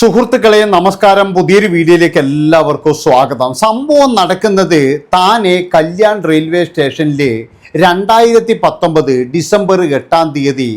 സുഹൃത്തുക്കളെ നമസ്കാരം. പുതിയൊരു വീഡിയോയിലേക്ക് എല്ലാവർക്കും സ്വാഗതം. സംഭവം നടക്കുന്നത് താനെ കല്യാൺ റെയിൽവേ സ്റ്റേഷനിലെ രണ്ടായിരത്തി പത്തൊമ്പത് ഡിസംബർ എട്ടാം തീയതി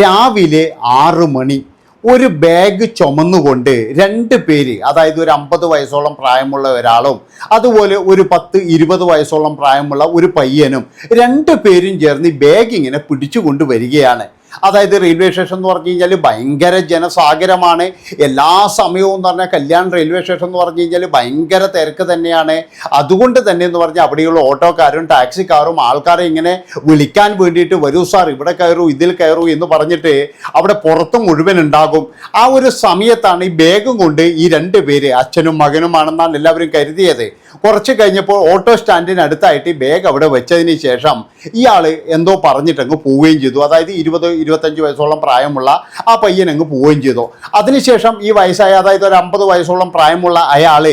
രാവിലെ ആറ് മണി ഒരു ബാഗ് ചുമന്നുകൊണ്ട് രണ്ട് പേര് അതായത് ഒരു അമ്പത് വയസ്സോളം പ്രായമുള്ള ഒരാളും അതുപോലെ ഒരു പത്ത് ഇരുപത് വയസ്സോളം പ്രായമുള്ള ഒരു പയ്യനും രണ്ട് പേരും ചേർന്ന് ബാഗ് ഇങ്ങനെ പിടിച്ചുകൊണ്ട് വരികയാണ്. അതായത് റെയിൽവേ സ്റ്റേഷൻ എന്ന് പറഞ്ഞു കഴിഞ്ഞാൽ ഭയങ്കര ജനസാഗരമാണ്. എല്ലാ സമയവും എന്ന് പറഞ്ഞാൽ കല്യാൺ റെയിൽവേ സ്റ്റേഷൻ എന്ന് പറഞ്ഞു കഴിഞ്ഞാൽ ഭയങ്കര തിരക്ക് തന്നെയാണ്. അതുകൊണ്ട് തന്നെ എന്ന് പറഞ്ഞാൽ അവിടെയുള്ള ഓട്ടോക്കാരും ടാക്സിക്കാരും ആൾക്കാരെ ഇങ്ങനെ വിളിക്കാൻ വേണ്ടിയിട്ട് വരൂ സാർ ഇവിടെ കയറൂ ഇതിൽ കയറൂ എന്ന് പറഞ്ഞിട്ട് അവിടെ പുറത്തും മുഴുവൻ ഉണ്ടാകും. ആ ഒരു സമയത്താണ് ഈ ബാഗും കൊണ്ട് ഈ രണ്ട് പേര് അച്ഛനും മകനുമാണെന്നാണ് എല്ലാവരും കരുതിയത്. കുറച്ച് കഴിഞ്ഞപ്പോൾ ഓട്ടോ സ്റ്റാൻഡിന് അടുത്തായിട്ട് ബാഗ് അവിടെ വെച്ചതിന് ശേഷം ഇയാൾ എന്തോ പറഞ്ഞിട്ടങ്ങ് പോവുകയും ചെയ്തു. അതായത് ഇരുപത് ഇരുപത്തഞ്ച് വയസ്സോളം പ്രായമുള്ള ആ പയ്യൻ അങ്ങ് പോവുകയും ചെയ്തു. അതിനുശേഷം ഈ വയസ്സായ അതായത് ഒരു അമ്പത് വയസ്സോളം പ്രായമുള്ള അയാൾ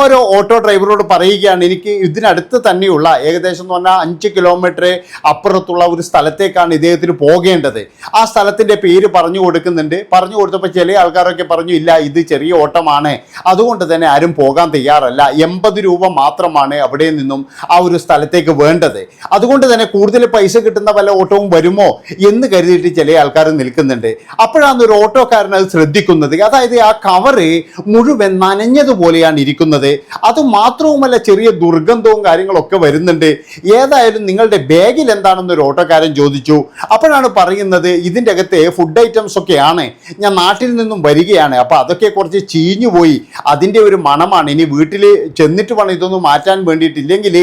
ഓരോ ഓട്ടോ ഡ്രൈവറോട് പറയുകയാണ് എനിക്ക് ഇതിനടുത്ത് തന്നെയുള്ള ഏകദേശം എന്ന് പറഞ്ഞാൽ അഞ്ച് കിലോമീറ്റർ അപ്പുറത്തുള്ള ഒരു സ്ഥലത്തേക്കാണ് ഇദ്ദേഹത്തിന് പോകേണ്ടത്. ആ സ്ഥലത്തിന്റെ പേര് പറഞ്ഞു കൊടുക്കുന്നുണ്ട്. പറഞ്ഞു കൊടുത്തപ്പോൾ ചില ആൾക്കാരൊക്കെ പറഞ്ഞു ഇല്ല ഇത് ചെറിയ ഓട്ടമാണ്. അതുകൊണ്ട് തന്നെ ആരും പോകാൻ തയ്യാറല്ല. എൺപത് രൂപ മാത്രമാണ് അവിടെ നിന്നും ആ ഒരു സ്ഥലത്തേക്ക് വേണ്ടത്. അതുകൊണ്ട് തന്നെ കൂടുതൽ പൈസ കിട്ടുന്ന വല്ല ഓട്ടവും വരുമോ എന്ന് കരുതിയിട്ട് ചില ആൾക്കാർ നിൽക്കുന്നുണ്ട്. അപ്പോഴാണ് ഒരു ഓട്ടോക്കാരൻ അത് ശ്രദ്ധിക്കുന്നത്. അതായത് ആ കവറ് മുഴുവൻ നനഞ്ഞതുപോലെയാണ് ഇരിക്കുന്നത്. അത് മാത്രവുമല്ല ചെറിയ ദുർഗന്ധവും കാര്യങ്ങളൊക്കെ വരുന്നുണ്ട്. ഏതായാലും നിങ്ങളുടെ ബാഗിൽ എന്താണെന്ന് ഒരു ഓട്ടോക്കാരൻ ചോദിച്ചു. അപ്പോഴാണ് പറയുന്നത് ഇതിന്റെ അകത്ത് ഫുഡ് ഐറ്റംസ് ഒക്കെയാണ്. ഞാൻ നാട്ടിൽ നിന്നും വരികയാണ്. അപ്പോൾ അതൊക്കെ കുറച്ച് ചീഞ്ഞു പോയി അതിന്റെ ഒരു മണമാണ്. ഇനി വീട്ടിൽ ചെന്നിട്ട് ഇതൊന്നും മാറ്റാൻ വേണ്ടിയിട്ടില്ലെങ്കിൽ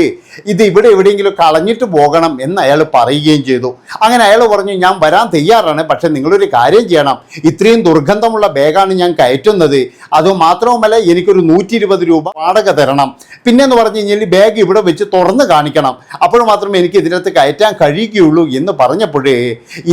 ഇത് ഇവിടെ എവിടെയെങ്കിലും കളഞ്ഞിട്ട് പോകണം എന്ന് അയാൾ പറയുകയും ചെയ്തു. അങ്ങനെ അയാൾ പറഞ്ഞു ഞാൻ വരാൻ തയ്യാറാണ് പക്ഷെ നിങ്ങളൊരു കാര്യം ചെയ്യണം. ഇത്രയും ദുർഗന്ധമുള്ള ബാഗാണ് ഞാൻ കയറ്റുന്നത്. അത് മാത്രവുമല്ല എനിക്കൊരു നൂറ്റി ഇരുപത് രൂപ വാടക തരണം. പിന്നെന്ന് പറഞ്ഞു കഴിഞ്ഞാൽ ബാഗ് ഇവിടെ വെച്ച് തുറന്ന് കാണിക്കണം. അപ്പോൾ മാത്രമേ എനിക്ക് ഇതിനകത്ത് കയറ്റാൻ കഴിയുകയുള്ളൂ എന്ന് പറഞ്ഞപ്പോഴേ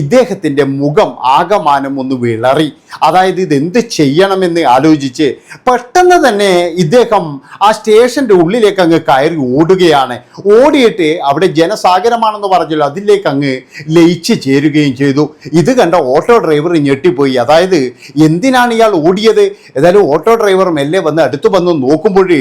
ഇദ്ദേഹത്തിന്റെ മുഖം ആകമാനം ഒന്ന് വിളറി. അതായത് ഇത് എന്ത് ചെയ്യണമെന്ന് ആലോചിച്ച് പെട്ടെന്ന് തന്നെ ഇദ്ദേഹം ആ സ്റ്റേഷന്റെ ഉള്ളിലേക്ക് അങ്ങ് കയറി ഓടുകയാണ്. ഓടിയിട്ട് അവിടെ ജനസാഗരമാണെന്ന് പറഞ്ഞല്ലോ അതിലേക്ക് അങ്ങ് ലയിച്ച് ചേരുകയും ചെയ്തു. ഇത് കണ്ട ഓട്ടോ ഡ്രൈവർ ഞെട്ടിപ്പോയി. അതായത് എന്തിനാണ് ഇയാൾ ഓടിയത്? ഏതായാലും ഓട്ടോ ഡ്രൈവർ മെല്ലെ വന്ന് അടുത്ത് വന്ന് നോക്കുമ്പോഴേ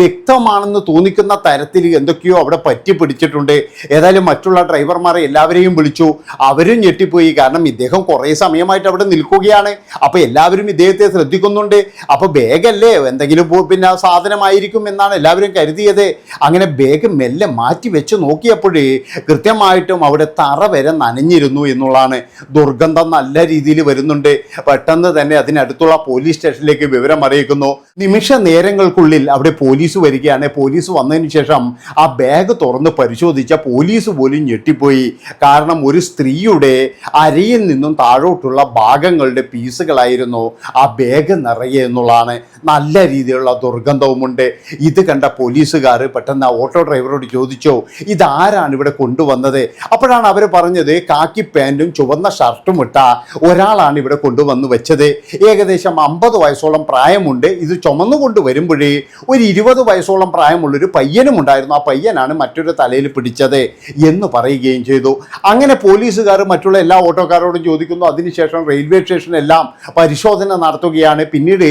രക്തമാണെന്ന് തോന്നിക്കുന്ന തരത്തിൽ എന്തൊക്കെയോ അവിടെ പറ്റി പിടിച്ചിട്ടുണ്ട് ഏതായാലും മറ്റുള്ള ഡ്രൈവർമാരെ എല്ലാവരെയും വിളിച്ചു. അവരും ഞെട്ടിപ്പോയി. കാരണം ഇദ്ദേഹം കുറേ സമയമായിട്ട് അവിടെ നിൽക്കുകയാണ്. അപ്പോൾ എല്ലാവരും ഇദ്ദേഹത്തെ ശ്രദ്ധിക്കുന്നുണ്ട്. അപ്പോൾ ബാഗല്ലേ എന്തെങ്കിലും പിന്നെ സാധനമായിരിക്കും എന്നാണ് എല്ലാവരും കരുതിയത് അങ്ങനെ ബാഗ് മെല്ലെ മാറ്റി വെച്ച് നോക്കിയപ്പോഴേ കൃത്യമായിട്ടും അവിടെ തറ വരെ നനഞ്ഞിരുന്നു എന്നുള്ളതാണ്. ദുർഗന്ധം നല്ല രീതിയിൽ വരുന്നുണ്ട്. പെട്ടെന്ന് തന്നെ അതിനടുത്തുള്ള പോലീസ് സ്റ്റേഷനിലേക്ക് വിവരം അറിയിക്കുന്നു. നിമിഷ നേരങ്ങൾക്കുള്ളിൽ അവിടെ പോലീസ് വരികയാണ്. പോലീസ് വന്നതിന് ശേഷം ആ ബാഗ് തുറന്ന് പരിശോധിച്ച പോലീസ് പോലും ഞെട്ടിപ്പോയി. കാരണം ഒരു സ്ത്രീയുടെ അരയിൽ നിന്നും താഴോട്ടുള്ള ഭാഗങ്ങളുടെ പീസുകളായിരുന്നു ആ ബാഗ് നിറയെ എന്നുള്ളതാണ്. നല്ല രീതിയിലുള്ള ദുർഗന്ധവുമുണ്ട്. ഇത് കണ്ട പോലീസുകാർ പെട്ടെന്ന് ആ ഓട്ടോ ഡ്രൈവറോട് ചോദിച്ചോ ഇതാരാണ് ഇവിടെ കൊണ്ടുവന്നത്? അപ്പോഴാണ് അവർ പറഞ്ഞത് കാക്കി പാന്റും ചുവന്ന ഷർട്ടും ഇട്ട ഒരാളാണ് ഇവിടെ കൊണ്ടുവന്ന് വെച്ചത്. ഏകദേശം അമ്പത് വയസ്സോളം പ്രായമുണ്ട്. ഇത് ചുമന്നുകൊണ്ട് വരുമ്പോഴേ ഒരു ഇരുപത് വയസ്സോളം പ്രായമുള്ളൊരു പയ്യനും ഉണ്ടായിരുന്നു. ആ പയ്യനാണ് മറ്റൊരു തലയിൽ പിടിച്ചത് എന്ന് പറയുകയും ചെയ്തു. അങ്ങനെ പോലീസുകാർ മറ്റുള്ള എല്ലാ ഓട്ടോക്കാരോടും ചോദിക്കുന്നു. അതിനുശേഷം റെയിൽവേ സ്റ്റേഷനെല്ലാം പരിശോധന നടത്തുകയാണ്. പിന്നീട്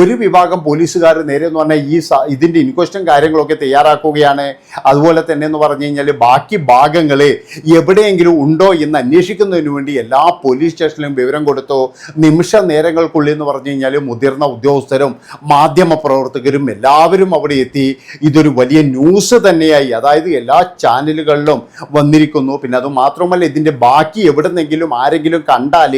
ഒരു വിഭാഗം പോലീസുകാർ നേരെ എന്ന് പറഞ്ഞാൽ ഈ ഇതിന്റെ ഇൻക്വസ്റ്റും കാര്യങ്ങളൊക്കെ തയ്യാറാക്കുകയാണ്. അതുപോലെ തന്നെ എന്ന് പറഞ്ഞു കഴിഞ്ഞാൽ ബാക്കി ഭാഗങ്ങൾ എവിടെയെങ്കിലും ഉണ്ടോ എന്ന് അന്വേഷിക്കുന്നതിന് വേണ്ടി എല്ലാ പോലീസ് സ്റ്റേഷനിലും വിവരം കൊടുത്തു നിമിഷ നേരങ്ങൾക്കുള്ളിൽ എന്ന് പറഞ്ഞു കഴിഞ്ഞാൽ മുതിർന്ന ഉദ്യോഗസ്ഥരും മാധ്യമ പ്രവർത്തകരും എല്ലാവരും അവിടെ എത്തി ഇതൊരു വലിയ ന്യൂസ് തന്നെയായി. അതായത് എല്ലാ ചാനലുകളിലും വന്നിരിക്കുന്നു. പിന്നെ അത് മാത്രമല്ല ഇതിന്റെ ബാക്കി എവിടെന്നെങ്കിലും ആരെങ്കിലും കണ്ടാൽ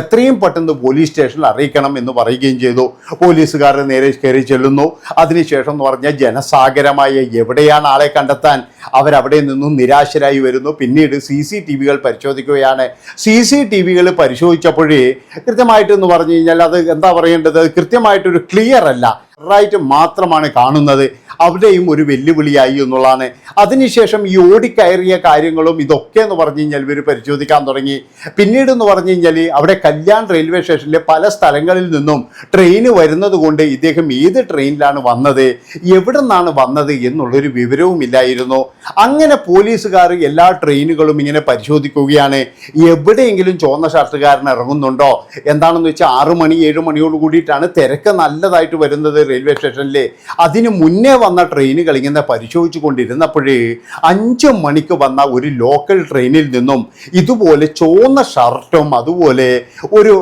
എത്രയും പെട്ടെന്ന് പോലീസ് സ്റ്റേഷനിൽ അറിയിക്കണം എന്ന് പറയുകയും ചെയ്തു. പോലീസുകാരുടെ നേരെ കയറി ചെല്ലുന്നു. അതിനുശേഷം എന്ന് പറഞ്ഞാൽ ജനസാഗരമായ എവിടെയാണ് ആളെ കണ്ടെത്താൻ? അവരവിടെ നിന്നും നിരാശരായി വരുന്നു. പിന്നീട് സി സി ടി വികൾ പരിശോധിക്കുകയാണ്. സി സി ടി വികൾ പരിശോധിച്ചപ്പോഴേ കൃത്യമായിട്ടെന്ന് പറഞ്ഞു കഴിഞ്ഞാൽ അത് എന്താ പറയേണ്ടത്? കൃത്യമായിട്ടൊരു ക്ലിയർ അല്ല റൈറ്റ് മാത്രമാണ് കാണുന്നത്. അവിടെയും ഒരു വെല്ലുവിളിയായി എന്നുള്ളതാണ്. അതിനുശേഷം ഈ ഓടിക്കയറിയ കാര്യങ്ങളും ഇതൊക്കെ എന്ന് പറഞ്ഞു കഴിഞ്ഞാൽ ഇവർ പരിശോധിക്കാൻ തുടങ്ങി. പിന്നീട് എന്ന് പറഞ്ഞു കഴിഞ്ഞാൽ അവിടെ കല്യാൺ റെയിൽവേ സ്റ്റേഷനിലെ പല സ്ഥലങ്ങളിൽ നിന്നും ട്രെയിൻ വരുന്നത് കൊണ്ട് ഇദ്ദേഹം ഏത് ട്രെയിനിലാണ് വന്നത് എവിടെ നിന്നാണ് വന്നത് എന്നുള്ളൊരു വിവരവുമില്ലായിരുന്നു അങ്ങനെ പോലീസുകാർ എല്ലാ ട്രെയിനുകളും ഇങ്ങനെ പരിശോധിക്കുകയാണ്. എവിടെയെങ്കിലും ചുവന്ന ഷർട്ടുകാരൻ ഇറങ്ങുന്നുണ്ടോ? എന്താണെന്ന് വെച്ചാൽ ആറ് മണി ഏഴ് മണിയോട് കൂടിയിട്ടാണ് തിരക്ക് നല്ലതായിട്ട് വരുന്നത് റെയിൽവേ സ്റ്റേഷനിൽ അതിന് മുന്നേ വന്ന ട്രെയിനുകൾ ഇങ്ങനെ പരിശോധിച്ചു കൊണ്ടിരുന്നപ്പോഴേ അഞ്ച് മണിക്ക് വന്ന ഒരു ലോക്കൽ ട്രെയിനിൽ നിന്നും ഇതുപോലെ ചോന്ന ഷർട്ടും അതുപോലെ ഒരു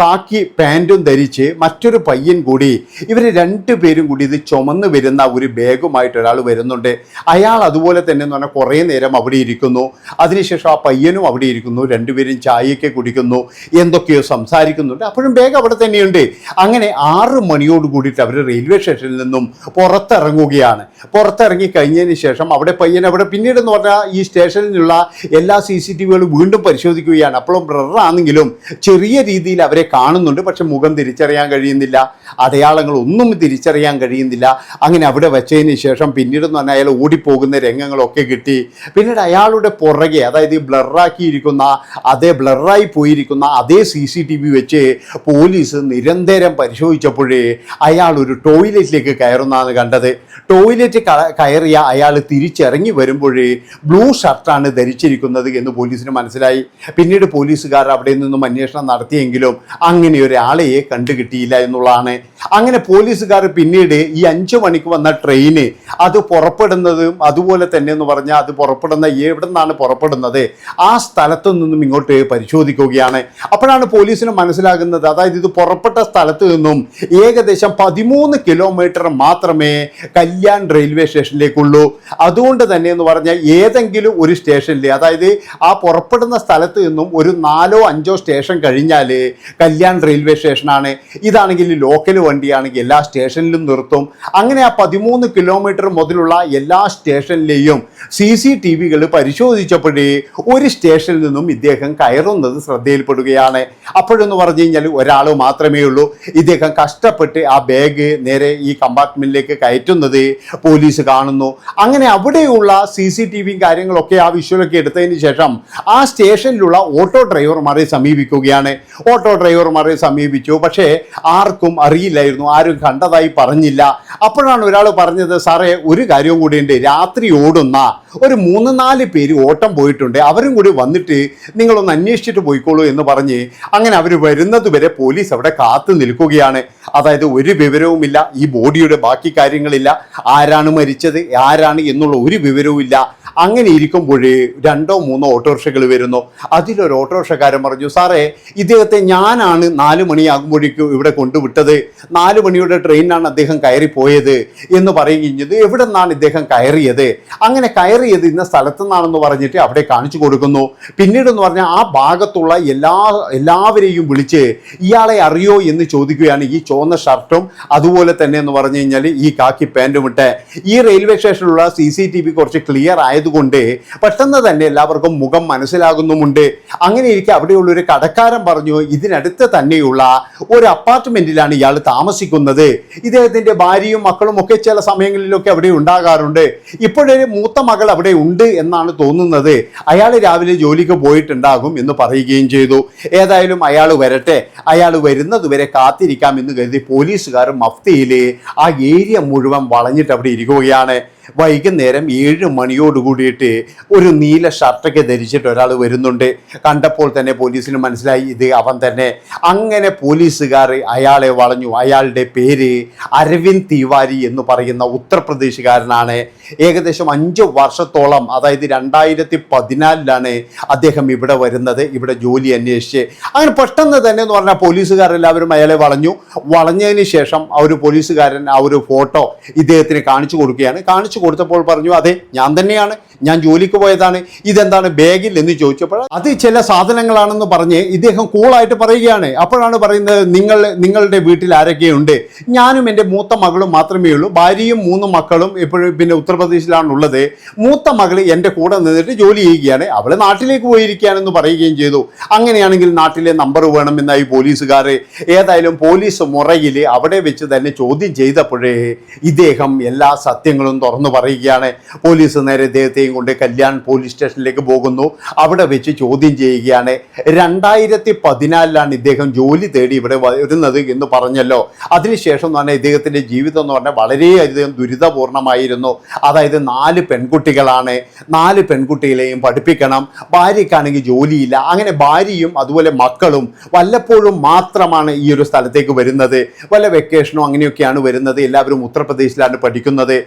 കാക്കി പാന്റും ധരിച്ച് മറ്റൊരു പയ്യൻ കൂടി ഇവർ രണ്ടു പേരും കൂടി ഇത് ചുമന്ന് വരുന്ന ഒരു ബാഗുമായിട്ട് ഒരാൾ വരുന്നുണ്ട്. അയാൾ അതുപോലെ തന്നെ എന്ന് പറഞ്ഞാൽ കുറേ നേരം അവിടെ ഇരിക്കുന്നു. അതിനുശേഷം ആ പയ്യനും അവിടെ ഇരിക്കുന്നു. രണ്ടുപേരും ചായയൊക്കെ കുടിക്കുന്നു. എന്തൊക്കെയോ സംസാരിക്കുന്നുണ്ട്. അപ്പോഴും ബാഗ് അവിടെ തന്നെയുണ്ട്. അങ്ങനെ ആറ് മണിയോട് കൂടിയിട്ട് അവർ റെയിൽവേ സ്റ്റേഷനിൽ നിന്നും പുറത്തിറങ്ങുകയാണ് പുറത്തിറങ്ങി കഴിഞ്ഞതിന് ശേഷം അവിടെ പയ്യൻ അവിടെ പിന്നീട് എന്ന് പറഞ്ഞാൽ ഈ സ്റ്റേഷനിലുള്ള എല്ലാ സി സി ടി വികളും വീണ്ടും പരിശോധിക്കുകയാണ്. അപ്പോഴും ബ്രറാണെങ്കിലും ചെറിയ രീതിയിൽ അവരെ കാണുന്നുണ്ട്. പക്ഷെ മുഖം തിരിച്ചറിയാൻ കഴിയുന്നില്ല. അടയാളങ്ങൾ ഒന്നും തിരിച്ചറിയാൻ കഴിയുന്നില്ല. അങ്ങനെ അവിടെ വെച്ചതിന് ശേഷം പിന്നീട് എന്ന് പറഞ്ഞാൽ അയാൾ ഓടിപ്പോകുന്ന രംഗങ്ങളൊക്കെ കിട്ടി. പിന്നീട് അയാളുടെ പുറകെ അതായത് ഈ ബ്ലറാക്കിയിരിക്കുന്ന അതേ ബ്ലറായി പോയിരിക്കുന്ന അതേ സി സി ടി വി വെച്ച് പോലീസ് നിരന്തരം പരിശോധിച്ചപ്പോഴേ അയാൾ ഒരു ടോയ്ലറ്റിലേക്ക് കയറുന്നതാണ് കണ്ടത്. ടോയ്ലറ്റ് കയറിയ അയാൾ തിരിച്ചിറങ്ങി വരുമ്പോഴേ ബ്ലൂ ഷർട്ടാണ് ധരിച്ചിരിക്കുന്നത് എന്ന് പോലീസിന് മനസ്സിലായി. പിന്നീട് പോലീസുകാർ അവിടെ നിന്നും അന്വേഷണം നടത്തിയെങ്കിലും അങ്ങനെ ഒരാളെയെ കണ്ടുകിട്ടിയില്ല എന്നുള്ളതാണ്. അങ്ങനെ പോലീസുകാർ പിന്നീട് ഈ അഞ്ചു മണിക്ക് വന്ന ട്രെയിന് അത് പുറപ്പെടുന്നതും അതുപോലെ തന്നെ എന്ന് പറഞ്ഞാൽ അത് പുറപ്പെടുന്ന എവിടെ നിന്നാണ് പുറപ്പെടുന്നത്? ആ സ്ഥലത്തു നിന്നും ഇങ്ങോട്ട് പരിശോധിക്കുകയാണ്. അപ്പോഴാണ് പോലീസിന് മനസ്സിലാകുന്നത്. അതായത് ഇത് പുറപ്പെട്ട സ്ഥലത്ത് നിന്നും ഏകദേശം പതിമൂന്ന് കിലോമീറ്റർ മാത്രമേ കല്യാൺ റെയിൽവേ സ്റ്റേഷനിലേക്കുള്ളൂ. അതുകൊണ്ട് തന്നെ എന്ന് പറഞ്ഞാൽ ഏതെങ്കിലും ഒരു സ്റ്റേഷനിൽ അതായത് ആ പുറപ്പെടുന്ന സ്ഥലത്ത് നിന്നും ഒരു നാലോ അഞ്ചോ സ്റ്റേഷൻ കഴിഞ്ഞാൽ കല്യാൺ റെയിൽവേ സ്റ്റേഷനാണ്. ഇതാണെങ്കിൽ ലോക്കൽ വണ്ടിയാണെങ്കിൽ എല്ലാ സ്റ്റേഷനിലും നിർത്തും. അങ്ങനെ ആ പതിമൂന്ന് കിലോമീറ്റർ മുതലുള്ള എല്ലാ സ്റ്റേഷനിലെയും സി സി ടി വികൾ പരിശോധിച്ചപ്പോഴേ ഒരു സ്റ്റേഷനിൽ നിന്നും ഇദ്ദേഹം കയറുന്നത് ശ്രദ്ധയിൽപ്പെടുകയാണ്. അപ്പോഴെന്ന് പറഞ്ഞു കഴിഞ്ഞാൽ ഒരാൾ മാത്രമേ ഉള്ളൂ. ഇദ്ദേഹം കഷ്ടപ്പെട്ട് ആ ബാഗ് നേരെ ഈ കമ്പാർട്ട്മെന്റിലേക്ക് കയറ്റുന്നത് പോലീസ് കാണുന്നു. അങ്ങനെ അവിടെയുള്ള സി സി ടി വിയും കാര്യങ്ങളൊക്കെ ആ വിഷ്വലൊക്കെ എടുത്തതിന് ശേഷം ആ സ്റ്റേഷനിലുള്ള ഓട്ടോ ഡ്രൈവർമാരെ സമീപിക്കുകയാണ്. ഓട്ടോ ഡ്രൈവർമാരെ സമീപിച്ചു. പക്ഷേ ആർക്കും അറിയില്ലായിരുന്നു. ആരും കണ്ടതായി പറഞ്ഞില്ല. അപ്പോഴാണ് ഒരാൾ പറഞ്ഞത് സാറേ ഒരു കാര്യവും ഉണ്ട് രാത്രി ഓടുന്ന ഒരു മൂന്ന് നാല് പേര് ഓട്ടം പോയിട്ടുണ്ട്. അവരും കൂടി വന്നിട്ട് നിങ്ങളൊന്ന് അന്വേഷിച്ചിട്ട് പോയിക്കോളൂ എന്ന് പറഞ്ഞ് അങ്ങനെ അവർ വരുന്നത് വരെ പോലീസ് അവിടെ കാത്തു നിൽക്കുകയാണ്. അതായത് ഒരു വിവരവുമില്ല. ഈ ബോഡിയുടെ ബാക്കി കാര്യങ്ങളില്ല. ആരാണ് മരിച്ചത്? ആരാണ് എന്നുള്ള ഒരു വിവരവും ഇല്ല അങ്ങനെ ഇരിക്കുമ്പോഴേ രണ്ടോ മൂന്നോ ഓട്ടോറിക്ഷകൾ വരുന്നു. അതിലൊരു ഓട്ടോറിക്ഷക്കാരൻ പറഞ്ഞു സാറേ ഇദ്ദേഹത്തെ ഞാനാണ് നാല് മണിയാകുമ്പോഴേക്കും ഇവിടെ കൊണ്ടുവിട്ടത്. നാല് മണിയുടെ ട്രെയിനിനാണ് അദ്ദേഹം കയറിപ്പോയത്. എന്ന് പറയുന്നത് എവിടെ നിന്നാണ് ഇദ്ദേഹം കയറിയത്? അങ്ങനെ കയറിയത് ഇന്ന സ്ഥലത്തു നിന്നാണെന്ന് പറഞ്ഞിട്ട് അവിടെ കാണിച്ചു കൊടുക്കുന്നു. പിന്നീട് എന്ന് പറഞ്ഞാൽ ആ ഭാഗത്തുള്ള എല്ലാ എല്ലാവരെയും വിളിച്ച് ഇയാളെ അറിയോ? എന്ന് ചോദിക്കുകയാണ് ഈ ചുവന്ന ഷർട്ടും അതുപോലെ തന്നെ എന്ന് പറഞ്ഞു കഴിഞ്ഞാൽ ഈ കാക്കി പാന്റും ഇട്ട്. ഈ റെയിൽവേ സ്റ്റേഷനിലുള്ള സി സി ടി വി കുറച്ച് ക്ലിയർ ആയതുകൊണ്ട് പെട്ടെന്ന് തന്നെ എല്ലാവർക്കും മുഖം മനസ്സിലാകുന്നുമുണ്ട്. അങ്ങനെ ഇരിക്കെ അവിടെയുള്ള ഒരു കടക്കാരൻ പറഞ്ഞു ഇതിനടുത്ത് തന്നെയുള്ള ഒരു അപ്പാർട്ട്മെന്റിലാണ് ഇയാൾ താമസിക്കുന്നത്. ഇദ്ദേഹത്തിന്റെ ഭാര്യയും മക്കളും ഒക്കെ ചില സമയങ്ങളിലൊക്കെ അവിടെ ഉണ്ടാകാറുണ്ട്. ഇപ്പോഴൊരു മൂത്ത മകൾ അവിടെ ഉണ്ട് എന്നാണ് തോന്നുന്നത്. അയാൾ രാവിലെ ജോലിക്ക് പോയിട്ടുണ്ടാകും എന്ന് പറയുകയും ചെയ്തു. ഏതായാലും അയാൾ വരട്ടെ. അയാൾ വരുന്നതുവരെ കാത്തിരിക്കാം എന്ന് കരുതി പോലീസുകാർ മഫ്തിയിൽ ആ ഏരിയ മുഴുവൻ വളഞ്ഞിട്ട് അവിടെ ഇരിക്കുകയാണ്. വൈകുന്നേരം ഏഴ് മണിയോട് കൂടിയിട്ട് ഒരു നീല ഷർട്ടൊക്കെ ധരിച്ചിട്ട് ഒരാൾ വരുന്നുണ്ട്. കണ്ടപ്പോൾ തന്നെ പോലീസിന് മനസ്സിലായി ഇത് അവൻ തന്നെ. അങ്ങനെ പോലീസുകാർ അയാളെ വളഞ്ഞു. അയാളുടെ പേര് അരവിന്ദ് തിവാരി എന്ന് പറയുന്ന ഉത്തർപ്രദേശുകാരനാണ്. ഏകദേശം അഞ്ച് വർഷത്തോളം അതായത് രണ്ടായിരത്തി പതിനാലിലാണ് അദ്ദേഹം ഇവിടെ വരുന്നത് ഇവിടെ ജോലി അന്വേഷിച്ച്. അങ്ങനെ പെട്ടെന്ന് തന്നെ എന്ന് പറഞ്ഞാൽ പോലീസുകാരെല്ലാവരും അയാളെ വളഞ്ഞു. വളഞ്ഞതിന് ശേഷം ആ ഒരു പോലീസുകാരൻ ആ ഒരു ഫോട്ടോ ഇദ്ദേഹത്തിന് കാണിച്ചു കൊടുക്കുകയാണ്. കാണിച്ചു കൊടുത്തപ്പോൾ പറഞ്ഞു അതെ ഞാൻ തന്നെയാണ്. ഞാൻ ജോലിക്ക് പോയതാണ്. ഇതെന്താണ് ബാഗിൽ? എന്ന് ചോദിച്ചപ്പോൾ അത് ചില സാധനങ്ങളാണെന്ന് പറഞ്ഞ് ഇദ്ദേഹം കൂളായിട്ട് പറയുകയാണ്. അപ്പോഴാണ് പറയുന്നത് നിങ്ങൾ നിങ്ങളുടെ വീട്ടിൽ ആരൊക്കെയുണ്ട്? ഞാനും എന്റെ മൂത്ത മകളും മാത്രമേ ഉള്ളൂ. ഭാര്യയും മൂന്ന് മക്കളും ഇപ്പോഴും പിന്നെ ഉത്തർപ്രദേശിലാണ് ഉള്ളത് മൂത്ത മകൾ എന്റെ കൂടെ നിന്നിട്ട് ജോലി ചെയ്യുകയാണ്. അവൾ നാട്ടിലേക്ക് പോയിരിക്കുകയാണെന്ന് പറയുകയും ചെയ്തു. അങ്ങനെയാണെങ്കിൽ നാട്ടിലെ നമ്പർ വേണമെന്നായി പോലീസുകാർ ഏതായാലും പോലീസ് മുറയിൽ അവിടെ വെച്ച് തന്നെ ചോദ്യം ചെയ്തപ്പോഴേ ഇദ്ദേഹം എല്ലാ സത്യങ്ങളും തുറന്നു പറയുകയാണ്. പോലീസ് നേരെ ഇദ്ദേഹത്തെയും കൊണ്ട് കല്യാൺ പോലീസ് സ്റ്റേഷനിലേക്ക് പോകുന്നു. അവിടെ വെച്ച് ചോദ്യം ചെയ്യുകയാണ്. രണ്ടായിരത്തി പതിനാലിലാണ് ഇദ്ദേഹം ജോലി തേടി ഇവിടെ വരുന്നത് എന്ന് പറഞ്ഞല്ലോ. അതിനുശേഷം എന്ന് പറഞ്ഞാൽ ഇദ്ദേഹത്തിന്റെ ജീവിതം എന്ന് പറഞ്ഞാൽ വളരെയധികം ദുരിതപൂർണമായിരുന്നു. അതായത് നാല് പെൺകുട്ടികളാണ്. നാല് പെൺകുട്ടികളെയും പഠിപ്പിക്കണം. ഭാര്യയ്ക്കാണെങ്കിൽ ജോലിയില്ല. അങ്ങനെ ഭാര്യയും അതുപോലെ മക്കളും വല്ലപ്പോഴും മാത്രമാണ് ഈ ഒരു സ്ഥലത്തേക്ക് വരുന്നത്. വല്ല വെക്കേഷനോ അങ്ങനെയൊക്കെയാണ് വരുന്നത്. എല്ലാവരും ഉത്തർപ്രദേശിലാണ് പഠിക്കുന്നത്.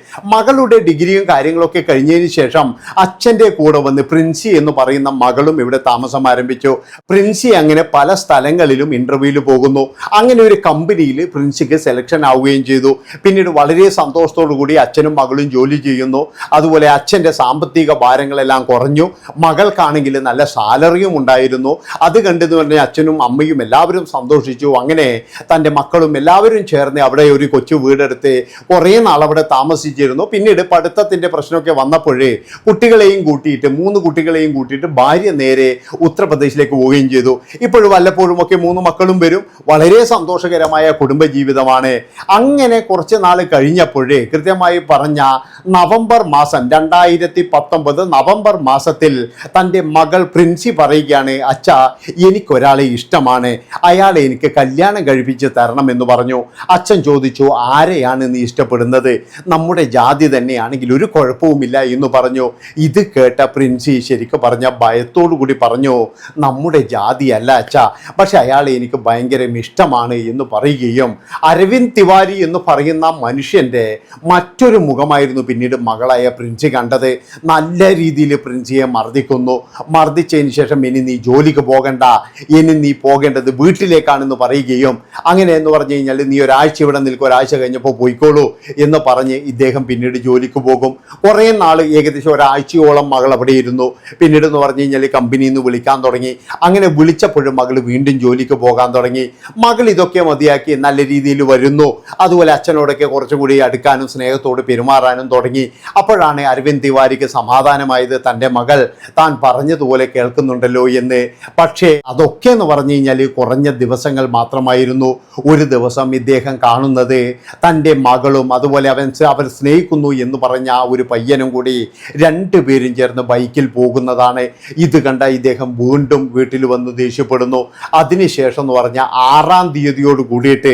മകളുടെ ഡിഗ്രിയും കാര്യങ്ങളൊക്കെ കഴിഞ്ഞതിന് ശേഷം അച്ഛന്റെ കൂടെ വന്ന് പ്രിൻസി എന്ന് പറയുന്ന മകളും ഇവിടെ താമസം ആരംഭിച്ചു. പ്രിൻസി അങ്ങനെ പല സ്ഥലങ്ങളിലും ഇന്റർവ്യൂവിൽ പോകുന്നു. അങ്ങനെ ഒരു കമ്പനിയിൽ പ്രിൻസിക്ക് സെലക്ഷൻ ആവുകയും ചെയ്തു. പിന്നീട് വളരെ സന്തോഷത്തോടു കൂടി അച്ഛനും മകളും ജോലി ചെയ്യുന്നു. അതുപോലെ അച്ഛന്റെ സാമ്പത്തിക ഭാരങ്ങളെല്ലാം കുറഞ്ഞു. മകൾക്കാണെങ്കിൽ നല്ല സാലറിയും ഉണ്ടായിരുന്നു. അത് കണ്ടെന്ന് പറഞ്ഞാൽ അച്ഛനും അമ്മയും എല്ലാവരും സന്തോഷിച്ചു. അങ്ങനെ തന്റെ മക്കളും എല്ലാവരും ചേർന്ന് അവിടെ ഒരു കൊച്ചു വീടെടുത്ത് കുറേ നാൾ അവിടെ താമസിച്ചിരുന്നു പിന്നീട് പഠിത്തത്തിന്റെ പ്രശ്നമൊക്കെ വന്നപ്പോഴേ കുട്ടികളെയും കൂട്ടിയിട്ട് മൂന്ന് കുട്ടികളെയും കൂട്ടിയിട്ട് ഭാര്യ നേരെ ഉത്തർപ്രദേശിലേക്ക് പോവുകയും ചെയ്തു. ഇപ്പോഴും വല്ലപ്പോഴും ഒക്കെ മൂന്ന് മക്കളും വരും. വളരെ സന്തോഷകരമായ കുടുംബജീവിതമാണ്. അങ്ങനെ കുറച്ച് നാൾ കഴിഞ്ഞപ്പോഴേ കൃത്യമായി പറഞ്ഞ നവംബർ മാസം രണ്ടായിരത്തി പത്തൊമ്പത് നവംബർ മാസത്തിൽ തന്റെ മകൾ പ്രിൻസി പറയുകയാണ് അച്ഛ എനിക്കൊരാളെ ഇഷ്ടമാണ്. അയാളെ എനിക്ക് കല്യാണം കഴിപ്പിച്ച് തരണം എന്ന് പറഞ്ഞു. അച്ഛൻ ചോദിച്ചു ആരെയാണ് നീ ഇഷ്ടപ്പെടുന്നത്? നമ്മുടെ ജാതി തന്നെയാണെങ്കിൽ ഒരു കുഴപ്പവുമില്ല എന്ന് പറഞ്ഞു. ഇത് കേട്ട പ്രിൻസി ശരിക്കും പറഞ്ഞ ഭയത്തോടു കൂടി പറഞ്ഞു നമ്മുടെ ജാതിയല്ല അച്ഛ പക്ഷെ അയാൾ എനിക്ക് ഭയങ്കര ഇഷ്ടമാണ് എന്ന് പറയുകയും അരവിന്ദ് തിവാരി എന്ന് പറയുന്ന മനുഷ്യന്റെ മറ്റൊരു മുഖമായിരുന്നു പിന്നീട് മകളായ പ്രിൻസി കണ്ടത്. നല്ല രീതിയിൽ പ്രിൻസിയെ മർദ്ദിക്കുന്നു. മർദ്ദിച്ചതിന് ശേഷം ഇനി നീ ജോലിക്ക് പോകണ്ട ഇനി നീ പോകേണ്ടത് വീട്ടിലേക്കാണെന്ന് പറയുകയും അങ്ങനെ എന്ന് പറഞ്ഞു കഴിഞ്ഞാൽ നീ ഒരാഴ്ച ഇവിടെ നിൽക്കും ഒരാഴ്ച കഴിഞ്ഞപ്പോൾ പോയിക്കോളൂ എന്ന് പറഞ്ഞ് ഇദ്ദേഹം പിന്നീട് ജോലിക്ക് പോകും. കുറേ നാൾ ഏകദേശം ഒരാഴ്ചയോളം മകൾ അവിടെ ഇരുന്നു. പിന്നീട് എന്ന് പറഞ്ഞു കഴിഞ്ഞാൽ കമ്പനിയിൽ നിന്ന് വിളിക്കാൻ തുടങ്ങി. അങ്ങനെ വിളിച്ചപ്പോഴും മകൾ വീണ്ടും ജോലിക്ക് പോകാൻ തുടങ്ങി. മകൾ ഇതൊക്കെ മതിയാക്കി നല്ല രീതിയിൽ വരുന്നു. അതുപോലെ അച്ഛനോടൊക്കെ കുറച്ചും കൂടി അടുക്കാനും സ്നേഹത്തോട് പെരുമാറാനും തുടങ്ങി. അപ്പോഴാണ് അരവിന്ദ് തിവാരിക്ക് സമാധാനമായത് തന്റെ മകൾ. താൻ പറഞ്ഞതുപോലെ കേൾക്കുന്നുണ്ടല്ലോ എന്ന്. പക്ഷേ അതൊക്കെ എന്ന് പറഞ്ഞു കഴിഞ്ഞാൽ കുറഞ്ഞ ദിവസങ്ങൾ മാത്രമായിരുന്നു. ഒരു ദിവസം ഇദ്ദേഹം കാണുന്നത് തന്റെ മകളും അതുപോലെ അവൻ അവർ സ്നേഹിക്കുന്നു എന്ന് പറഞ്ഞ ആ ഒരു പയ്യനും കൂടി രണ്ടു പേരും ചേർന്ന് ബൈക്കിൽ പോകുന്നതാണ്. ഇത് കണ്ട ഇദ്ദേഹം വീണ്ടും വീട്ടിൽ വന്ന് ദേഷ്യപ്പെടുന്നു. അതിനുശേഷം എന്ന് പറഞ്ഞ ആറാം തീയതിയോട് കൂടിയിട്ട്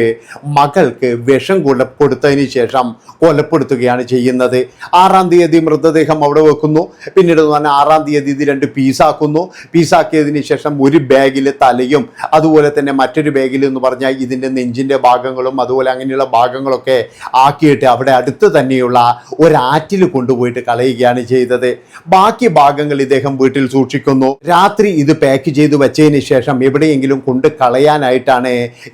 മകൾക്ക് വിഷം കൊലപ്പെടുത്തതിന് ശേഷം കൊലപ്പെടുത്തുകയാണ് ചെയ്യുന്നത്. ആറാം തീയതി മൃതദേഹം അവിടെ വെക്കുന്നു. പിന്നീട് എന്ന് പറഞ്ഞാൽ ആറാം തീയതി ഇത് രണ്ട് പീസാക്കുന്നു. പീസാക്കിയതിന് ശേഷം ഒരു ബാഗിൽ തലയും അതുപോലെ തന്നെ മറ്റൊരു ബാഗിൽ എന്ന് പറഞ്ഞാൽ ഇതിന്റെ നെഞ്ചിന്റെ ഭാഗങ്ങളും അതുപോലെ അങ്ങനെയുള്ള ഭാഗങ്ങളൊക്കെ ആക്കിയിട്ട് അവിടെ അടുത്ത് തന്നെയുള്ള ഒരാറ്റിൽ കൊണ്ടുപോയിട്ട് കളയുകയാണ് ചെയ്തത്. ബാക്കി ഭാഗങ്ങൾ ഇദ്ദേഹം വീട്ടിൽ സൂക്ഷിക്കുന്നു. രാത്രി ഇത് പാക്ക് ചെയ്ത് വെച്ചതിന് ശേഷം എവിടെയെങ്കിലും കൊണ്ട് കളയാനായിട്ടാണ്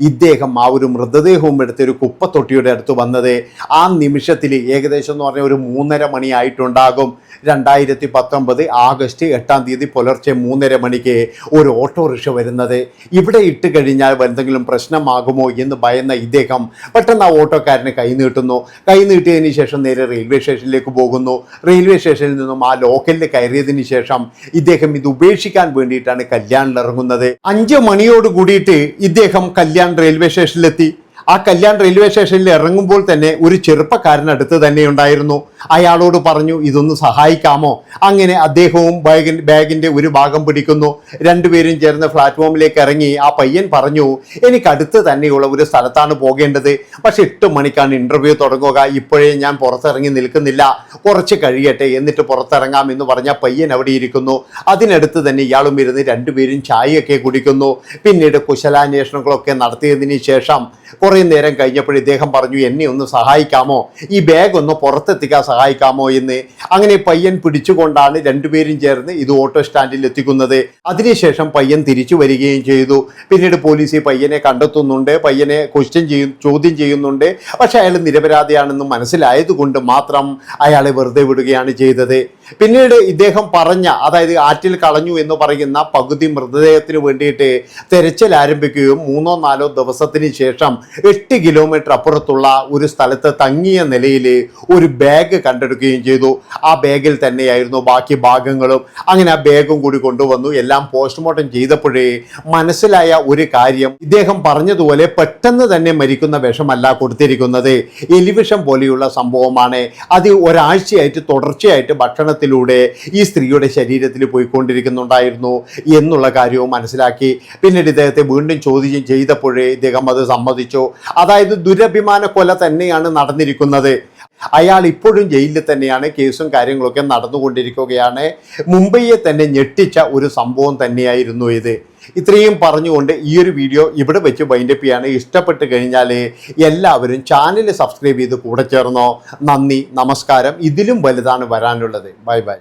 ഇദ്ദേഹം ആ ഒരു മൃതദേഹവും എടുത്ത് ഒരു കുപ്പത്തൊട്ടിയുടെ അടുത്ത് വന്നത്. ആ നിമിഷത്തിൽ ഏകദേശം എന്ന് പറഞ്ഞാൽ ഒരു മൂന്നര മണി ആയിട്ടുണ്ടാകും. രണ്ടായിരത്തി പത്തൊമ്പത് ആഗസ്റ്റ് എട്ടാം തീയതി പുലർച്ചെ മൂന്നര മണിക്ക് ഒരു ഓട്ടോറിക്ഷ വരുന്നത്. ഇവിടെ ഇട്ട് കഴിഞ്ഞാൽ എന്തെങ്കിലും പ്രശ്നമാകുമോ എന്ന് ഭയന്ന ഇദ്ദേഹം പെട്ടെന്ന് ആ ഓട്ടോക്കാരന് കൈ നീട്ടുന്നു. കൈ നീട്ടിയതിന് ശേഷം നേരെ റെയിൽവേ സ്റ്റേഷനിലേക്ക് പോകുന്നു. റെയിൽവേ സ്റ്റേഷനിൽ നിന്നും ആ ലോക്കലിൽ കയറിയതിന് ശേഷം ഇദ്ദേഹം ഇത് ഉപേക്ഷിക്കാൻ വേണ്ടിയിട്ടാണ് കല്യാണിൽ ഇറങ്ങുന്നത് അഞ്ച് മണിയോട് കൂടിയിട്ട് ഇദ്ദേഹം കല്യാൺ റെയിൽവേ സ്റ്റേഷനിലെത്തി ആ കല്യാൺ റെയിൽവേ സ്റ്റേഷനിൽ ഇറങ്ങുമ്പോൾ തന്നെ ഒരു ചെറുപ്പക്കാരൻ അടുത്ത് തന്നെ ഉണ്ടായിരുന്നു. അയാളോട് പറഞ്ഞു ഇതൊന്ന് സഹായിക്കാമോ? അങ്ങനെ അദ്ദേഹവും ബാഗിൻ ബാഗിന്റെ ഒരു ഭാഗം പിടിക്കുന്നു. രണ്ടുപേരും ചേർന്ന് പ്ലാറ്റ്ഫോമിലേക്ക് ഇറങ്ങി. ആ പയ്യൻ പറഞ്ഞു എനിക്ക് അടുത്ത് തന്നെയുള്ള ഒരു സ്ഥലത്താണ് പോകേണ്ടത്. പക്ഷെ എട്ട് മണിക്കാണ് ഇന്റർവ്യൂ തുടങ്ങുക. ഇപ്പോഴേ ഞാൻ പുറത്തിറങ്ങി നിൽക്കുന്നില്ല. കുറച്ച് കഴിയട്ടെ എന്നിട്ട് പുറത്തിറങ്ങാം എന്ന് പറഞ്ഞ പയ്യൻ അവിടെ ഇരിക്കുന്നു. അതിനടുത്ത് തന്നെ ഇയാളും ഇരുന്ന് രണ്ടുപേരും ചായയൊക്കെ കുടിക്കുന്നു. പിന്നീട് കുശലാന്വേഷണങ്ങളൊക്കെ നടത്തിയതിന് ശേഷം കുറേ നേരം കഴിഞ്ഞപ്പോൾ ഇദ്ദേഹം പറഞ്ഞു എന്നെ ഒന്ന് സഹായിക്കാമോ? ഈ ബാഗ് ഒന്ന് പുറത്തെത്തിക്കാൻ സഹായിക്കാമോ എന്ന്? അങ്ങനെ പയ്യൻ പിടിച്ചുകൊണ്ടാണ് രണ്ടുപേരും ചേർന്ന് ഇത് ഓട്ടോ സ്റ്റാൻഡിൽ എത്തിക്കുന്നത്. അതിനുശേഷം പയ്യൻ തിരിച്ചു വരികയും ചെയ്തു. പിന്നീട് പോലീസ് ഈ പയ്യനെ കണ്ടെത്തുന്നുണ്ട്. പയ്യനെ ക്വസ്റ്റ്യൻ ചെയ്യും ചോദ്യം ചെയ്യുന്നുണ്ട്. പക്ഷെ അയാൾ നിരപരാധിയാണെന്ന് മനസ്സിലായതുകൊണ്ട് മാത്രം അയാളെ വെറുതെ വിടുകയാണ് ചെയ്തത്. പിന്നീട് ഇദ്ദേഹം പറഞ്ഞ അതായത് ആറ്റിൽ കളഞ്ഞു എന്ന് പറയുന്ന പകുതി മൃതദേഹത്തിന് വേണ്ടിയിട്ട് തെരച്ചിൽ ആരംഭിക്കുകയും മൂന്നോ നാലോ ദിവസത്തിന് ശേഷം എട്ട് കിലോമീറ്റർ അപ്പുറത്തുള്ള ഒരു സ്ഥലത്ത് തങ്ങിയ നിലയിൽ ഒരു ബാഗ് കണ്ടെടുക്കുകയും ചെയ്തു. ആ ബാഗിൽ തന്നെയായിരുന്നു ബാക്കി ഭാഗങ്ങളും. അങ്ങനെ ആ ബാഗും കൂടി കൊണ്ടുവന്നു. എല്ലാം പോസ്റ്റ്മോർട്ടം ചെയ്തപ്പോഴേ മനസ്സിലായ ഒരു കാര്യം. ഇദ്ദേഹം പറഞ്ഞതുപോലെ പെട്ടെന്ന് തന്നെ മരിക്കുന്ന വിഷമല്ല കൊടുത്തിരിക്കുന്നത്. എലിവിഷം പോലെയുള്ള സംഭവമാണ്. അത് ഒരാഴ്ചയായിട്ട് തുടർച്ചയായിട്ട് ഭക്ഷണത്തിലൂടെ ഈ സ്ത്രീയുടെ ശരീരത്തിൽ പോയിക്കൊണ്ടിരിക്കുന്നുണ്ടായിരുന്നു എന്നുള്ള കാര്യവും മനസ്സിലാക്കി. പിന്നീട് ഇദ്ദേഹത്തെ വീണ്ടും ചോദ്യം ചെയ്തപ്പോഴേ ഇദ്ദേഹം അത് സമ്മതിച്ചു. അതായത് ദുരഭിമാന കൊല തന്നെയാണ് നടന്നിരിക്കുന്നത്. അയാൾ ഇപ്പോഴും ജയിലിൽ തന്നെയാണ് കേസും കാര്യങ്ങളൊക്കെ നടന്നുകൊണ്ടിരിക്കുകയാണ്. മുംബൈയെ തന്നെ ഞെട്ടിച്ച ഒരു സംഭവം തന്നെയായിരുന്നു ഇത്. ഇത്രയും പറഞ്ഞുകൊണ്ട് ഈ ഒരു വീഡിയോ ഇവിടെ വെച്ച് വൈൻഡപ്പ് ചെയ്യാണ് ഇഷ്ടപ്പെട്ട് കഴിഞ്ഞാൽ എല്ലാവരും ചാനൽ സബ്സ്ക്രൈബ് ചെയ്ത് കൂടെ ചേർന്നോ. നന്ദി നമസ്കാരം. ഇതിലും വലുതാണ് വരാനുള്ളത്. Bye bye